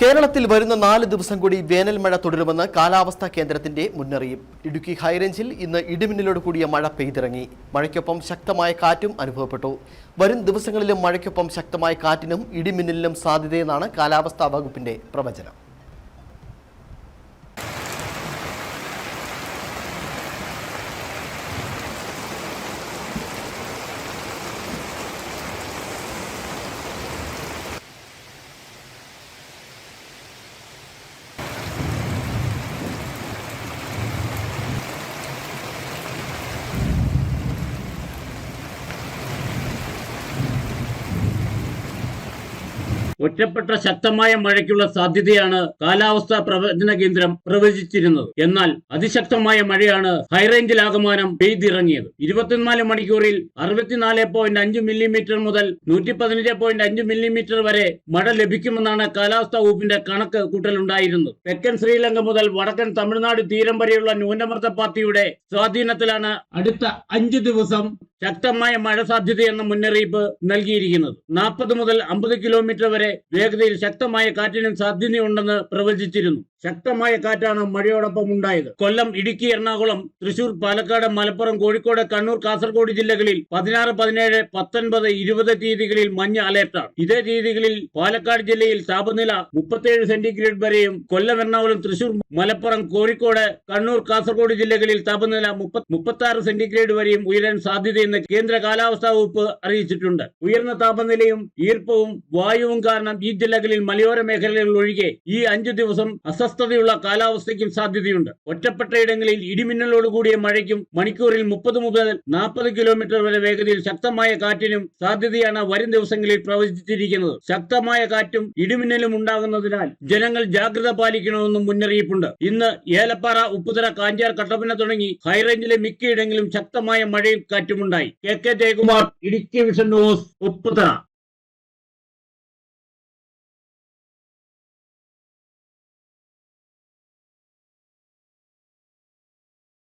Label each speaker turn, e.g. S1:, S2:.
S1: കേരളത്തിൽ വരുന്ന നാല് ദിവസം കൂടി വേനൽ മഴ തുടരുമെന്ന് കാലാവസ്ഥാ കേന്ദ്രത്തിന്റെ മുന്നറിയിപ്പ്. ഇടുക്കി ഹൈറേഞ്ചിൽ ഇന്ന് ഇടിമിന്നലോട് കൂടിയ മഴ പെയ്തിറങ്ങി. മഴയ്ക്കൊപ്പം ശക്തമായ കാറ്റും അനുഭവപ്പെട്ടു. വരും ദിവസങ്ങളിലും മഴയ്ക്കൊപ്പം ശക്തമായ കാറ്റിനും ഇടിമിന്നലിനും സാധ്യതയെന്നാണ് കാലാവസ്ഥാ വകുപ്പിന്റെ പ്രവചനം.
S2: ഒറ്റപ്പെട്ട ശക്തമായ മഴയ്ക്കുള്ള സാധ്യതയാണ് കാലാവസ്ഥാ പ്രവചന കേന്ദ്രം പ്രവചിച്ചിരുന്നത്. എന്നാൽ അതിശക്തമായ മഴയാണ് ഹൈറേഞ്ചിൽ ആകമാനം പെയ്തിറങ്ങിയത്. ഇരുപത്തിനാല് മണിക്കൂറിൽ അറുപത്തിനാല് പോയിന്റ് അഞ്ച് മില്ലിമീറ്റർ മുതൽ നൂറ്റി പതിനഞ്ച് പോയിന്റ് അഞ്ച് മില്ലിമീറ്റർ വരെ മഴ ലഭിക്കുമെന്നാണ് കാലാവസ്ഥാ വകുപ്പിന്റെ കണക്ക് കൂട്ടലുണ്ടായിരുന്നത്. തെക്കൻ ശ്രീലങ്ക മുതൽ വടക്കൻ തമിഴ്നാട് തീരം വരെയുള്ള ന്യൂനമർദ്ദ പാർട്ടിയുടെ സ്വാധീനത്തിലാണ് അടുത്ത അഞ്ച് ദിവസം ശക്തമായ മഴ സാധ്യതയെന്ന മുന്നറിയിപ്പ് നൽകിയിരിക്കുന്നത്. നാൽപ്പത് മുതൽ അമ്പത് കിലോമീറ്റർ വരെ വേഗതയിൽ ശക്തമായ കാറ്റിനും സാധ്യതയുണ്ടെന്ന് പ്രവചിച്ചിരുന്നു. ശക്തമായ കാറ്റാണ് മഴയോടൊപ്പം ഉണ്ടായത്. കൊല്ലം ഇടുക്കി എറണാകുളം തൃശൂർ പാലക്കാട് മലപ്പുറം കോഴിക്കോട് കണ്ണൂർ കാസർഗോഡ് ജില്ലകളിൽ പതിനാറ് പതിനേഴ് പത്തൊൻപത് ഇരുപത് തീയതികളിൽ മഞ്ഞ അലേർട്ടാണ്. ഇതേ തീയതികളിൽ പാലക്കാട് ജില്ലയിൽ താപനില മുപ്പത്തേഴ് സെന്റിഗ്രേഡ് വരെയും കൊല്ലം എറണാകുളം തൃശൂർ മലപ്പുറം കോഴിക്കോട് കണ്ണൂർ കാസർഗോഡ് ജില്ലകളിൽ താപനില മുപ്പത്തി ആറ് സെന്റിഗ്രേഡ് വരെയും ഉയരാൻ സാധ്യതയെന്ന് കേന്ദ്ര കാലാവസ്ഥാ വകുപ്പ് അറിയിച്ചിട്ടുണ്ട്. ഉയർന്ന താപനിലയും ഈർപ്പവും വായുവും കാരണം ഈ ജില്ലകളിൽ മലയോര മേഖലകളിൽ ഒഴികെ ഈ അഞ്ചു ദിവസം അസ്വസ്ഥതയുള്ള കാലാവസ്ഥയ്ക്കും സാധ്യതയുണ്ട്. ഒറ്റപ്പെട്ടയിടങ്ങളിൽ ഇടിമിന്നലോട് കൂടിയ മഴയ്ക്കും മണിക്കൂറിൽ മുപ്പത് മുതൽ നാൽപ്പത് കിലോമീറ്റർ വരെ വേഗതയിൽ ശക്തമായ കാറ്റിനും സാധ്യതയാണ് വരും ദിവസങ്ങളിൽ പ്രവചിച്ചിരിക്കുന്നത്. ശക്തമായ കാറ്റും ഇടിമിന്നലും ഉണ്ടാകുന്നതിനാൽ ജനങ്ങൾ ജാഗ്രത പാലിക്കണമെന്നും മുന്നറിയിപ്പുണ്ട്. ഇന്ന് ഏലപ്പാറ ഉപ്പുതറ കാഞ്ചാർ കട്ടപ്പന തുടങ്ങി ഹൈറേഞ്ചിലെ മിക്കയിടങ്ങളിലും ശക്തമായ മഴയും കാറ്റുമുണ്ടായി K K Jayakumar Idukki vision news Upputhara.